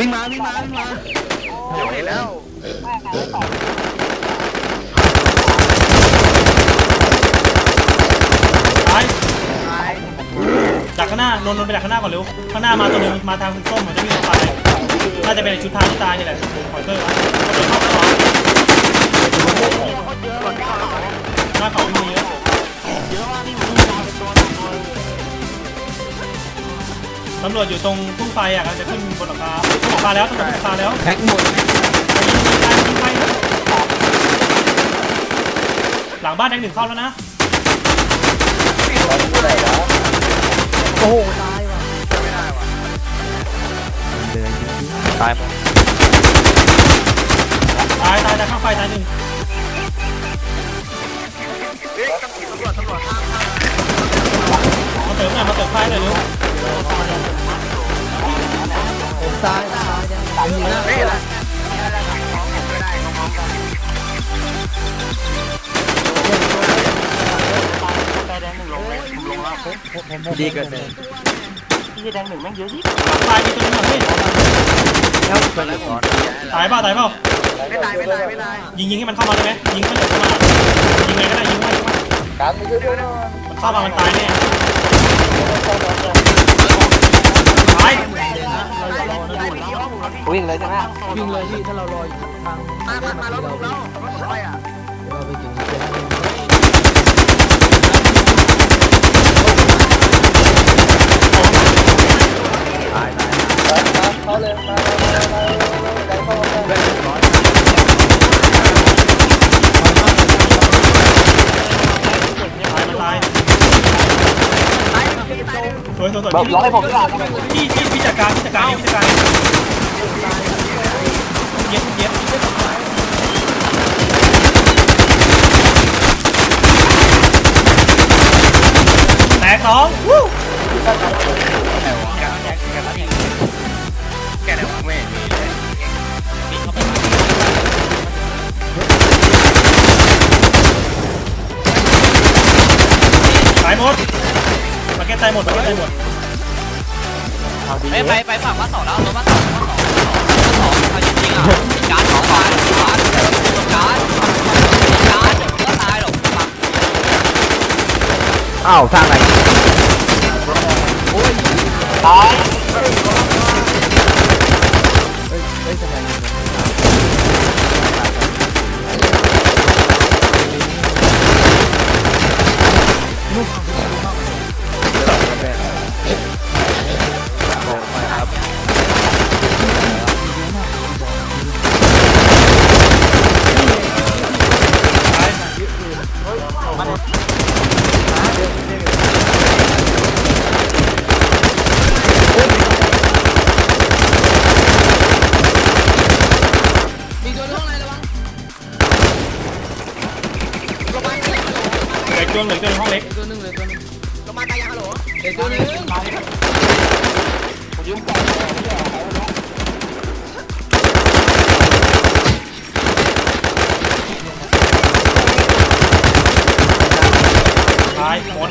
วิ่งมาวิ่งมาวิ่งมาเโอ้ยแล้วตายจากข้างหน้านนนนไปจากข้างหน้าก่อนเร็วข้างหน้ามาตัวนึงมาทางส้มเหมือนจะมีตายน่าจะเป็นชุดทางที่ตายนี่แหละคอยเตอร์วะเขาเดิเข้าไปหรอหน้าเขมีเยอะเยอะมากนี่มด ตำรวจอยู่ตรงทุ่งไฟอะกำลังจะขึ้นบนหลังคาขึ้นหลังคาแล้วตำรวจขึ้นหลังคาแล้วแพ็กหมดยิงไฟนะหลังบ้านแดงหนึ่งเข้าแล้วนะโอ้โหตายว่ะเดินจริงตายหมดตายตายตายข้างไฟตายหนึ่ง ตายตายยิงหน้าดีเกินเลยหลังไฟมีตัวหนึงอะพี่แล้วเป็นอะไรก่อนตายเปล่าตายเปล่าไม่ตายไม่ตายไม่ตายยิงยิงให้มันเข้ามาได้ไหมยิงให้มันเข้ามายิงไงก็ได้ยิงไว้ยิงไว้กามือด้วยนะมันเข้ามามันตายแน่ตาย วิ่งเลยใช่ไหมวิ่งเลยพี่ถ้าเรารออยู่ทางมามามาแล้วแล้วไปอะเราไปถึงเจ้าตายตายเขาเลยมาเข้ามาเพื่อนร้อยตายมันตายตายตายตายสวยสวยสวยบอกร้อยผมดีกว่าพี่พี่พี่จัดการพี่จัดการพี่จัดการเองเย็บเย็บแตก น้องวู้แกเนี่ยไม่มีเลยตายหมดมาเก็ตตายหมดมาเก็ตตายหมดไม่ไปไปฝั่งบ้านสองแล้วรถบ้านสองบ้านสองบ้านสองบ้านสองเอาจริงๆอะการสองฝ่ายการการการก็ตายหรอกฝั่ง อ้าวทางอะไรตาย ล็กตัวเหล็กตัวในห้องเล็กตัวหนึงเลยตัวหนึงลงมาตายยังฮัลโหลเด็กตัวหนึงตายหมด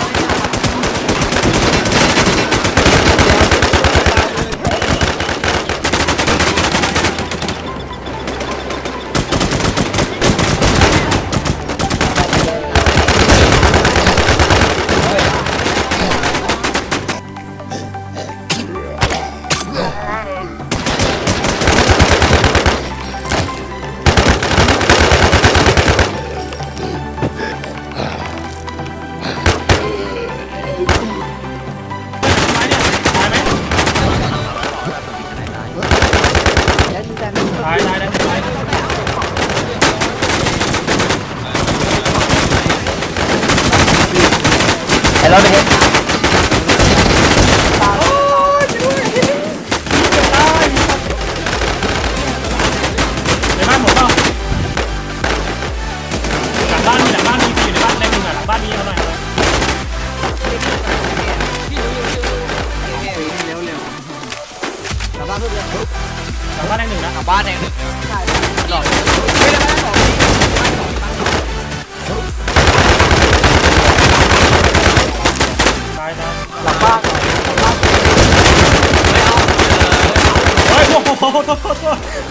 แล้วเด็ก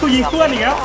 กูยิงเพื่นอีกแล้ว